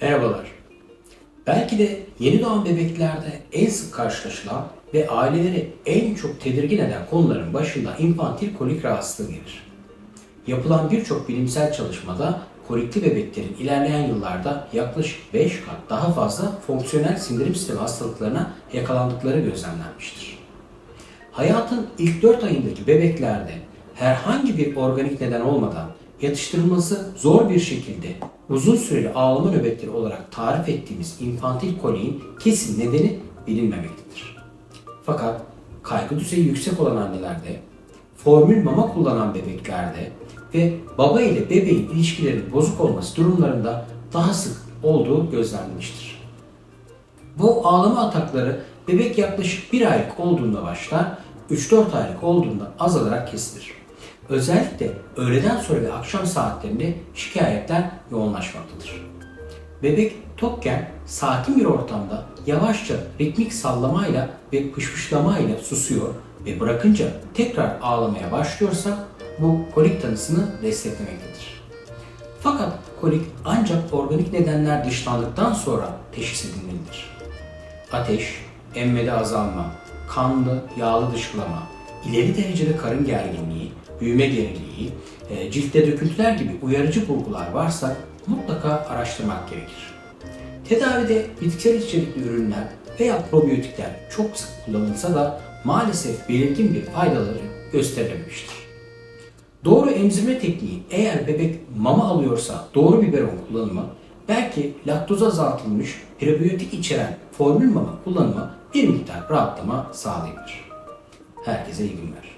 Merhabalar. Belki de yeni doğan bebeklerde en sık karşılaşılan ve aileleri en çok tedirgin eden konuların başında infantil kolik rahatsızlığı gelir. Yapılan birçok bilimsel çalışmada kolikli bebeklerin ilerleyen yıllarda yaklaşık 5 kat daha fazla fonksiyonel sindirim sistemi hastalıklarına yakalandıkları gözlemlenmiştir. Hayatın ilk 4 ayındaki bebeklerde herhangi bir organik neden olmadan yatıştırılması zor bir şekilde uzun süreli ağlama nöbetleri olarak tarif ettiğimiz infantil koliğin kesin nedeni bilinmemektedir. Fakat kaygı düzeyi yüksek olan annelerde, formül mama kullanan bebeklerde ve baba ile bebeğin ilişkilerinin bozuk olması durumlarında daha sık olduğu gözlenmiştir. Bu ağlama atakları bebek yaklaşık 1 aylık olduğunda başlar, 3-4 aylık olduğunda azalarak kesilir. Özellikle öğleden sonra ve akşam saatlerinde şikayetler yoğunlaşmaktadır. Bebek tokken sakin bir ortamda yavaşça ritmik sallamayla ve pışpışlamayla susuyor ve bırakınca tekrar ağlamaya başlıyorsa bu kolik tanısını desteklemektedir. Fakat kolik ancak organik nedenler dışlandıktan sonra teşhis edilmelidir. Ateş, emmede azalma, kanlı, yağlı dışkılama, ileri derecede karın gerginliği, büyüme geriliği, e, ciltte döküntüler gibi uyarıcı bulgular varsa mutlaka araştırmak gerekir. Tedavide bitkisel içerikli ürünler veya probiyotikler çok sık kullanılsa da maalesef belirgin bir faydaları gösterilememiştir. Doğru emzirme tekniği eğer bebek mama alıyorsa doğru biberon kullanımı, belki laktoz azaltılmış prebiyotik içeren formül mama kullanımı bir miktar rahatlama sağlayabilir. Herkese iyi günler.